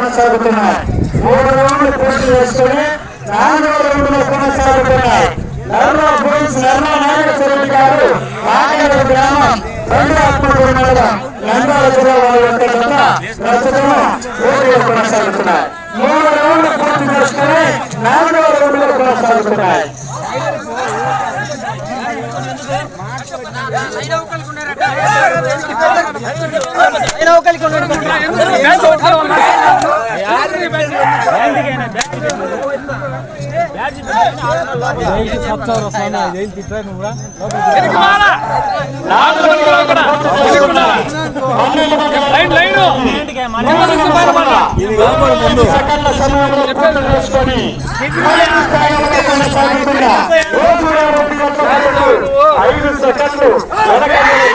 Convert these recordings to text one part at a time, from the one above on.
కొనసాగుతున్నాయి. మూడు రౌండ్లు పూర్తి చేసుకుని నాలుగో రౌండ్లో కొనసాగుతున్నాయి. నర్మ పోలీస్ నర్మ నాగేశ్వర గారు కాకినాడ గ్రామం రెండు ఆత్మకూరు మండలం నంద్యాల జిల్లా వారి యొక్క జత ప్రస్తుతం పోటీలు కొనసాగుతున్నాయి. మూడు రౌండ్లు పూర్తి చేసుకుని నాలుగో రౌండ్లో కొనసాగుతున్నాయి. ఐదు సెకండ్లు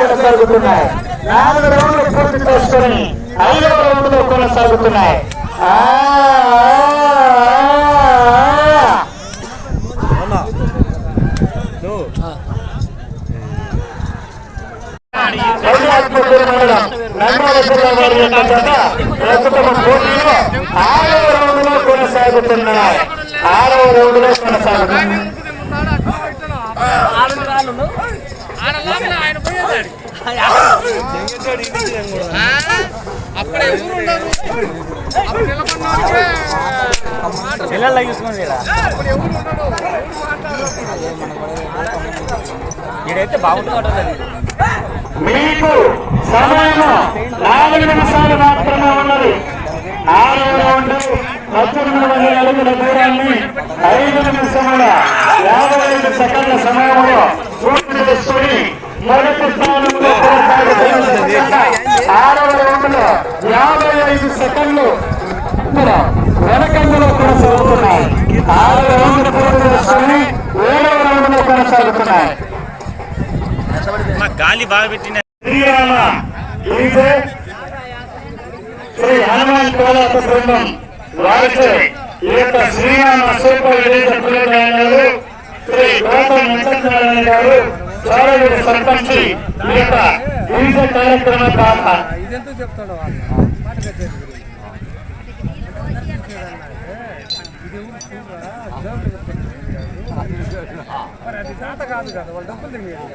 కొనసాగుతున్నాయి నాలుగు రౌండ్లు పూర్తి చేసుకొని ఐదవ రౌండ్లో కొనసాగుతున్నాయి. కళ్యాణ్పూర్ మండలం నంద్యాల జిల్లా ప్రస్తుతం పోటీలో ఆరవ కొనసాగుతున్నాయి ఆరవ కొనసాగుతున్నాయి అప్పుడే ఊరు ఉండరు అప్పుడు చూసుకోండి అప్పుడు ఎవరు ఉండరు బాగుంటుంది మీకు సమయం నాలుగు నిమిషాలు మాత్రమే ఉన్నది. ఆరవ రౌండ్ పద్దెనిమిది వందల అడుగుల దూరాన్ని ఐదు నిమిషముల యాభై ఐదు సెకండ్ల సమయంలో పూర్తి చేసుకుని మొదటి స్థానంలో కొనసాగుతున్న ఆరవ రౌండ్ యాభై ఐదు సెకండ్లు వెనకందులో కొనసాగుతున్నాయి. ఆరవ రౌండ్ పూర్తి చేసుకుని ఏడవ రౌండ్లో కొనసాగుతున్నాయి. మా గాలి బాగా పెట్టిన శ్రీ హనుమాన్ కోలాట బృందం వారిచే ఈ యొక్క శ్రీరామ సూపర్ విలేజ్ పిల్లలు శ్రీ గౌతమ్ వెంకటనారాయణ గారు చాలగిరి సర్పంచ్ ఈ యొక్క డీజే కార్యక్రమం కాక ఇదెందుకు చెప్తాడు వాళ్ళు మాట కట్టేది ఇది మరి అది తాత కాదు కదా వాళ్ళు డబ్బులు తిరిగారు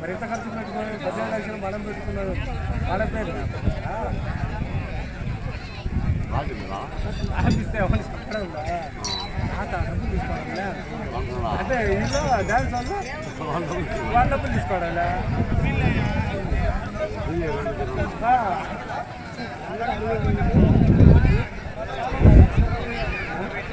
మరి ఎంత ఖర్చు పెట్టుకున్నారు పదిహేను లక్షలు మనం పెట్టుకున్నారు వాళ్ళ పేరు ఆపిస్తే ఎవరు చెప్పడం తాత డబ్బులు తీసుకోవాలా అంటే ఇంట్లో డాన్స్ వాళ్ళు వాళ్ళ డబ్బులు తీసుకోవాలా అందరూ